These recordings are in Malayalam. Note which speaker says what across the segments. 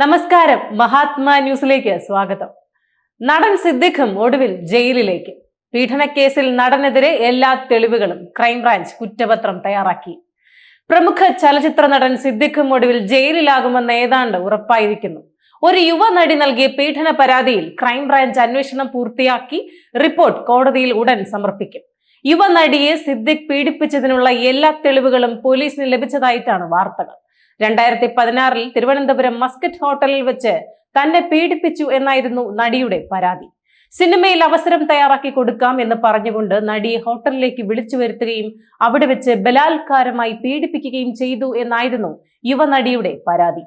Speaker 1: നമസ്കാരം. മഹാത്മാ ന്യൂസിലേക്ക് സ്വാഗതം. നടൻ സിദ്ദിഖും ഒടുവിൽ ജയിലിലേക്ക്. പീഡനക്കേസിൽ നടനെതിരെ എല്ലാ തെളിവുകളും ക്രൈംബ്രാഞ്ച് കുറ്റപത്രം തയ്യാറാക്കി. പ്രമുഖ ചലച്ചിത്ര നടൻ സിദ്ദിഖും ഒടുവിൽ ജയിലിലാകുമെന്ന് ഏതാണ്ട് ഉറപ്പായിരിക്കുന്നു. ഒരു യുവ നടി നൽകിയ പീഡന പരാതിയിൽ ക്രൈംബ്രാഞ്ച് അന്വേഷണം പൂർത്തിയാക്കി റിപ്പോർട്ട് കോടതിയിൽ ഉടൻ സമർപ്പിക്കും. യുവ നടിയെ സിദ്ദിഖ് പീഡിപ്പിച്ചതിനുള്ള എല്ലാ തെളിവുകളും പോലീസിന് ലഭിച്ചതായിട്ടാണ് വാർത്തകൾ. രണ്ടായിരത്തി പതിനാറിൽ തിരുവനന്തപുരം മസ്കറ്റ് ഹോട്ടലിൽ വെച്ച് തന്നെ പീഡിപ്പിച്ചു എന്നായിരുന്നു നടിയുടെ പരാതി. സിനിമയിൽ അവസരം തയ്യാറാക്കി കൊടുക്കാം എന്ന് പറഞ്ഞുകൊണ്ട് നടിയെ ഹോട്ടലിലേക്ക് വിളിച്ചു വരുത്തുകയും അവിടെ വെച്ച് ബലാത്കാരമായി പീഡിപ്പിക്കുകയും ചെയ്തു എന്നായിരുന്നു യുവനടിയുടെ പരാതി.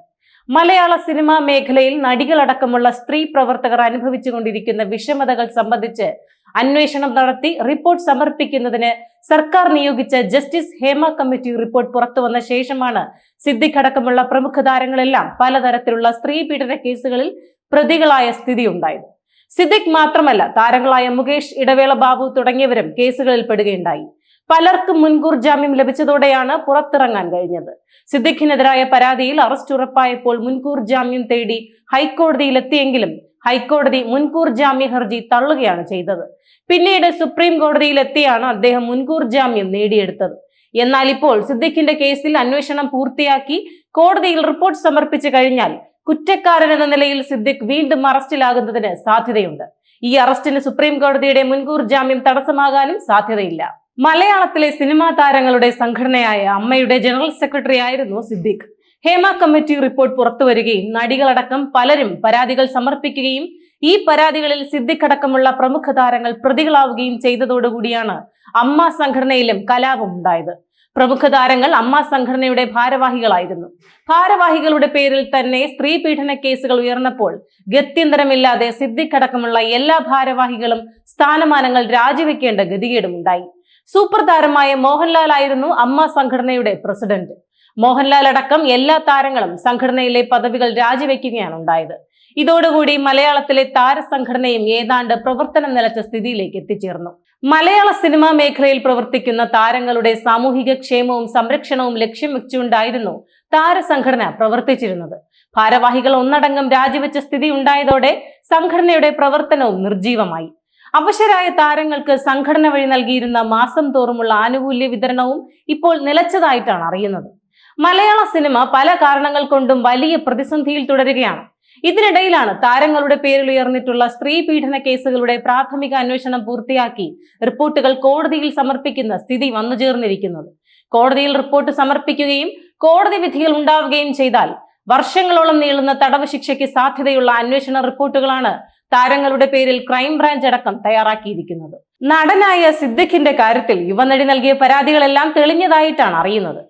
Speaker 1: മലയാള സിനിമാ മേഖലയിൽ നടികളടക്കമുള്ള സ്ത്രീ പ്രവർത്തകർ അനുഭവിച്ചുകൊണ്ടിരിക്കുന്ന വിഷമതകൾ സംബന്ധിച്ച് അന്വേഷണം നടത്തി റിപ്പോർട്ട് സമർപ്പിക്കുന്നതിന് സർക്കാർ നിയോഗിച്ച ജസ്റ്റിസ് ഹേമ കമ്മിറ്റി റിപ്പോർട്ട് പുറത്തുവന്ന ശേഷമാണ് സിദ്ദിഖ് അടക്കമുള്ള പ്രമുഖ താരങ്ങളെല്ലാം പലതരത്തിലുള്ള സ്ത്രീ പീഡന കേസുകളിൽ പ്രതികളായ സ്ഥിതി ഉണ്ടായത് സിദ്ദിഖ് മാത്രമല്ല താരങ്ങളായ മുകേഷ് ഇടവേള ബാബു തുടങ്ങിയവരും കേസുകളിൽ പെടുകയുണ്ടായി. പലർക്കും മുൻകൂർ ജാമ്യം ലഭിച്ചതോടെയാണ് പുറത്തിറങ്ങാൻ കഴിഞ്ഞത്. സിദ്ദിഖിനെതിരായ പരാതിയിൽ അറസ്റ്റ് ഉറപ്പായപ്പോൾ മുൻകൂർ ജാമ്യം തേടി ഹൈക്കോടതിയിലെത്തിയെങ്കിലും ഹൈക്കോടതി മുൻകൂർ ജാമ്യ ഹർജി തള്ളുകയാണ് ചെയ്തത്. പിന്നീട് സുപ്രീം കോടതിയിലെത്തിയാണ് അദ്ദേഹം മുൻകൂർ ജാമ്യം നേടിയെടുത്തത്. എന്നാൽ ഇപ്പോൾ സിദ്ദിഖിന്റെ കേസിൽ അന്വേഷണം പൂർത്തിയാക്കി കോടതിയിൽ റിപ്പോർട്ട് സമർപ്പിച്ചു കഴിഞ്ഞാൽ കുറ്റക്കാരൻ എന്ന നിലയിൽ സിദ്ദിഖ് വീണ്ടും അറസ്റ്റിലാകുന്നതിന് സാധ്യതയുണ്ട്. ഈ അറസ്റ്റിന് സുപ്രീം കോടതിയുടെ മുൻകൂർ ജാമ്യം തടസ്സമാകാനും സാധ്യതയില്ല. മലയാളത്തിലെ സിനിമാ താരങ്ങളുടെ സംഘടനയായ അമ്മയുടെ ജനറൽ സെക്രട്ടറി ആയിരുന്നു സിദ്ദിഖ്. ഹേമ കമ്മിറ്റി റിപ്പോർട്ട് പുറത്തുവരികയും നടികളടക്കം പലരും പരാതികൾ സമർപ്പിക്കുകയും ഈ പരാതികളിൽ സിദ്ധിക്കടക്കമുള്ള പ്രമുഖ താരങ്ങൾ പ്രതികളാവുകയും ചെയ്തതോടുകൂടിയാണ് അമ്മ സംഘടനയിലും കലാപം ഉണ്ടായത്. പ്രമുഖ താരങ്ങൾ അമ്മ സംഘടനയുടെ ഭാരവാഹികളായിരുന്നു. ഭാരവാഹികളുടെ പേരിൽ തന്നെ സ്ത്രീ പീഡന കേസുകൾ ഉയർന്നപ്പോൾ ഗത്യന്തരമില്ലാതെ സിദ്ധിക്കടക്കമുള്ള എല്ലാ ഭാരവാഹികളും സ്ഥാനമാനങ്ങൾ രാജിവെക്കേണ്ട ഗതികേടുമുണ്ടായി. സൂപ്പർ താരമായ മോഹൻലാൽ ആയിരുന്നു അമ്മ സംഘടനയുടെ പ്രസിഡന്റ്. മോഹൻലാൽ അടക്കം എല്ലാ താരങ്ങളും സംഘടനയിലെ പദവികൾ രാജിവെക്കുകയാണ് ഉണ്ടായത്. ഇതോടുകൂടി മലയാളത്തിലെ താരസംഘടനയും ഏതാണ്ട് പ്രവർത്തനം നിലച്ച സ്ഥിതിയിലേക്ക് എത്തിച്ചേർന്നു. മലയാള സിനിമാ മേഖലയിൽ പ്രവർത്തിക്കുന്ന താരങ്ങളുടെ സാമൂഹിക ക്ഷേമവും സംരക്ഷണവും ലക്ഷ്യം വെച്ചുകൊണ്ടായിരുന്നു താരസംഘടന പ്രവർത്തിച്ചിരുന്നത്. ഭാരവാഹികൾ ഒന്നടങ്കം രാജിവെച്ച സ്ഥിതി ഉണ്ടായതോടെ സംഘടനയുടെ പ്രവർത്തനവും നിർജീവമായി അവശരായ താരങ്ങൾക്ക് സംഘടന വഴി നൽകിയിരുന്ന മാസം തോറുമുള്ള ആനുകൂല്യ വിതരണവും ഇപ്പോൾ നിലച്ചതായിട്ടാണ് അറിയുന്നത്. മലയാള സിനിമ പല കാരണങ്ങൾ കൊണ്ടും വലിയ പ്രതിസന്ധിയിൽ തുടരുകയാണ്. ഇതിനിടയിലാണ് താരങ്ങളുടെ പേരിൽ ഉയർന്നിട്ടുള്ള സ്ത്രീ പീഡന കേസുകളുടെ പ്രാഥമിക അന്വേഷണം പൂർത്തിയാക്കി റിപ്പോർട്ടുകൾ കോടതിയിൽ സമർപ്പിക്കുന്ന സ്ഥിതി വന്നു ചേർന്നിരിക്കുന്നത്. കോടതിയിൽ റിപ്പോർട്ട് സമർപ്പിക്കുകയും കോടതി വിധികൾ ഉണ്ടാവുകയും ചെയ്താൽ വർഷങ്ങളോളം നീളുന്ന തടവ് ശിക്ഷയ്ക്ക് സാധ്യതയുള്ള അന്വേഷണ റിപ്പോർട്ടുകളാണ് താരങ്ങളുടെ പേരിൽ ക്രൈംബ്രാഞ്ച് അടക്കം തയ്യാറാക്കിയിരിക്കുന്നത്. നടനായ സിദ്ദിഖിന്റെ കാര്യത്തിൽ യുവനടി നൽകിയ പരാതികളെല്ലാം തെളിഞ്ഞതായിട്ടാണ് അറിയുന്നത്.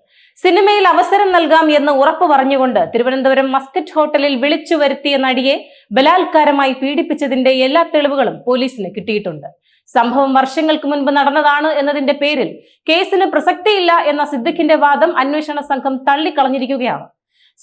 Speaker 1: സിനിമയിൽ അവസരം നൽകാം എന്ന് ഉറപ്പു പറഞ്ഞുകൊണ്ട് തിരുവനന്തപുരം മസ്കറ്റ് ഹോട്ടലിൽ വിളിച്ചു വരുത്തിയ നടിയെ ബലാത്കാരമായി പീഡിപ്പിച്ചതിന്റെ എല്ലാ തെളിവുകളും പോലീസിന് കിട്ടിയിട്ടുണ്ട്. സംഭവം വർഷങ്ങൾക്ക് മുൻപ് നടന്നതാണ് എന്നതിന്റെ പേരിൽ കേസിന് പ്രസക്തിയില്ല എന്ന സിദ്ദിഖിന്റെ വാദം അന്വേഷണ സംഘം തള്ളിക്കളഞ്ഞിരിക്കുകയാണ്.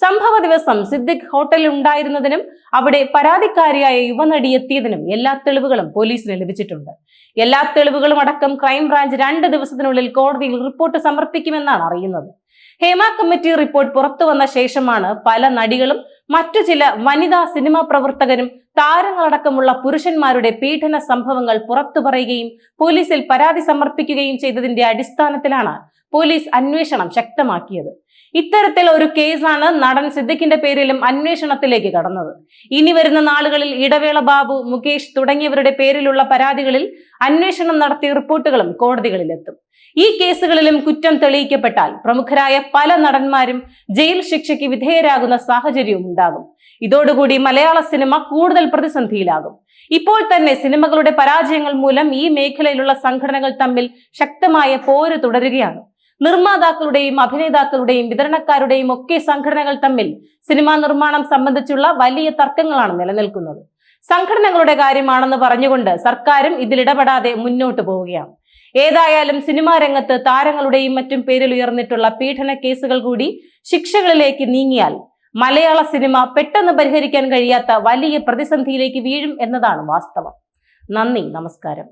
Speaker 1: സംഭവ ദിവസം സിദ്ദിഖ് ഹോട്ടലിൽ ഉണ്ടായിരുന്നതിനും അവിടെ പരാതിക്കാരിയായ യുവനടി എത്തിയതിനും എല്ലാ തെളിവുകളും പോലീസിന് ലഭിച്ചിട്ടുണ്ട്. എല്ലാ തെളിവുകളും അടക്കം ക്രൈംബ്രാഞ്ച് രണ്ട് ദിവസത്തിനുള്ളിൽ കോടതിയിൽ റിപ്പോർട്ട് സമർപ്പിക്കുമെന്നാണ് അറിയുന്നത്. ഹേമ കമ്മിറ്റി റിപ്പോർട്ട് പുറത്തു വന്ന ശേഷമാണ് പല നടികളും മറ്റു ചില വനിതാ സിനിമാ പ്രവർത്തകരും താരങ്ങളടക്കമുള്ള പുരുഷന്മാരുടെ പീഡന സംഭവങ്ങൾ പുറത്തു പറയുകയും പോലീസിൽ പരാതി സമർപ്പിക്കുകയും ചെയ്തതിന്റെ അടിസ്ഥാനത്തിലാണ് പോലീസ് അന്വേഷണം ശക്തമാക്കിയത്. ഇത്തരത്തിൽ ഒരു കേസാണ് നടൻ സിദ്ദിഖിന്റെ പേരിലും അന്വേഷണത്തിലേക്ക് കടന്നത്. ഇനി വരുന്ന നാളുകളിൽ ഇടവേള ബാബു മുകേഷ് തുടങ്ങിയവരുടെ പേരിലുള്ള പരാതികളിൽ അന്വേഷണം നടത്തിയ റിപ്പോർട്ടുകളും കോടതികളിലെത്തും. ഈ കേസുകളിലും കുറ്റം തെളിയിക്കപ്പെട്ടാൽ പ്രമുഖരായ പല നടന്മാരും ജയിൽ ശിക്ഷയ്ക്ക് വിധേയരാകുന്ന സാഹചര്യവും ഉണ്ടാകും. ഇതോടുകൂടി മലയാള സിനിമ കൂടുതൽ പ്രതിസന്ധിയിലാകും. ഇപ്പോൾ തന്നെ സിനിമകളുടെ പരാജയങ്ങൾ മൂലം ഈ മേഖലയിലുള്ള സംഘടനകൾ തമ്മിൽ ശക്തമായ പോര് തുടരുകയാണ്. നിർമ്മാതാക്കളുടെയും അഭിനേതാക്കളുടെയും വിതരണക്കാരുടെയും ഒക്കെ സംഘടനകൾ തമ്മിൽ സിനിമാ നിർമ്മാണം സംബന്ധിച്ചുള്ള വലിയ തർക്കങ്ങളാണ് നിലനിൽക്കുന്നത്. സംഘടനകളുടെ കാര്യമാണെന്ന് പറഞ്ഞുകൊണ്ട് സർക്കാരും ഇതിലിടപെടാതെ മുന്നോട്ട് പോവുകയാണ്. ഏതായാലും സിനിമാ രംഗത്ത് താരങ്ങളുടെയും മറ്റും പേരിൽ ഉയർന്നിട്ടുള്ള പീഡന കേസുകൾ കൂടി ശിക്ഷകളിലേക്ക് നീങ്ങിയാൽ മലയാള സിനിമ പെട്ടെന്ന് പരിഹരിക്കാൻ കഴിയാത്ത വലിയ പ്രതിസന്ധിയിലേക്ക് വീഴും എന്നതാണ് വാസ്തവം. നന്ദി നമസ്കാരം.